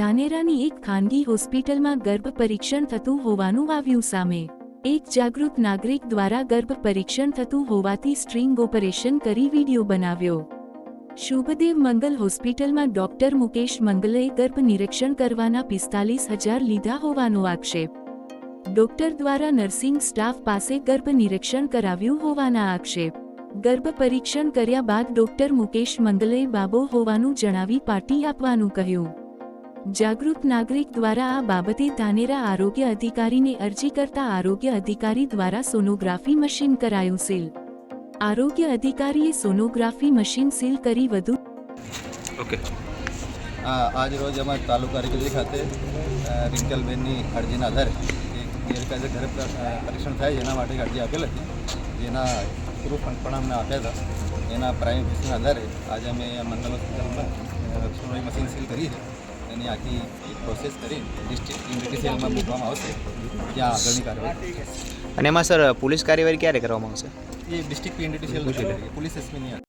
ધાનેરાની એક ખાનગી હોસ્પિટલમાં ગર્ભ પરીક્ષણ થતું હોવાનું આવ્યું સામે. એક જાગૃત નાગરિક દ્વારા ગર્ભ પરીક્ષણ થતું હોવાથી સ્ટ્રિંગ ઓપરેશન કરી વીડિયો બનાવ્યો. શુભદેવ મંગલ હોસ્પિટલમાં ડોક્ટર મુકેશ મંગલે ગર્ભ નિરીક્ષણ કરવાના પિસ્તાલીસ હજાર લીધા હોવાનો આક્ષેપ. ડોક્ટર દ્વારા નર્સિંગ સ્ટાફ પાસે ગર્ભ નિરીક્ષણ કરાવ્યું હોવાના આક્ષેપ. ગર્ભ પરીક્ષણ કર્યા બાદ ડોક્ટર મુકેશ મંગલે બાબો હોવાનું જણાવી પાર્ટી આપવાનું કહ્યું. જાગૃત નાગરિક દ્વારા આ બાબતે ધાનેરા આરોગ્ય અધિકારીને અરજી કરતા આરોગ્ય અધિકારી દ્વારા સોનોગ્રાફી મશીન કરાયું સીલ. આરોગ્ય અધિકારીએ સોનોગ્રાફી મશીન સીલ કરી વધુ ઓકે. આ આજ રોજ અમારા તાલુકા આરોગ્ય ખાતે રિંકલબેનની અરજીના આધારે એક ગેરકાયદે ઘરે પરીક્ષણ થાય જેના માટે અરજી આપેલ હતી. જેના પ્રૂફ પણ અમને આપ્યા હતા. એના પ્રાઇમ આધારે આજે અમે મંગલ હોસ્પિટલમાં સોનોરી મશીન સીલ કરી છે. એની આખી પ્રોસેસ કરી ડિસ્ટ્રિક્ટ સેલમાં મૂકવામાં આવશે. ત્યાં આગળની કાર્યવાહી અને એમાં સર પોલીસ કાર્યવાહી ક્યારે કરવામાં આવશે? એ ડિસ્ટ્રિક્ટ સેલ પોલીસ એસપીની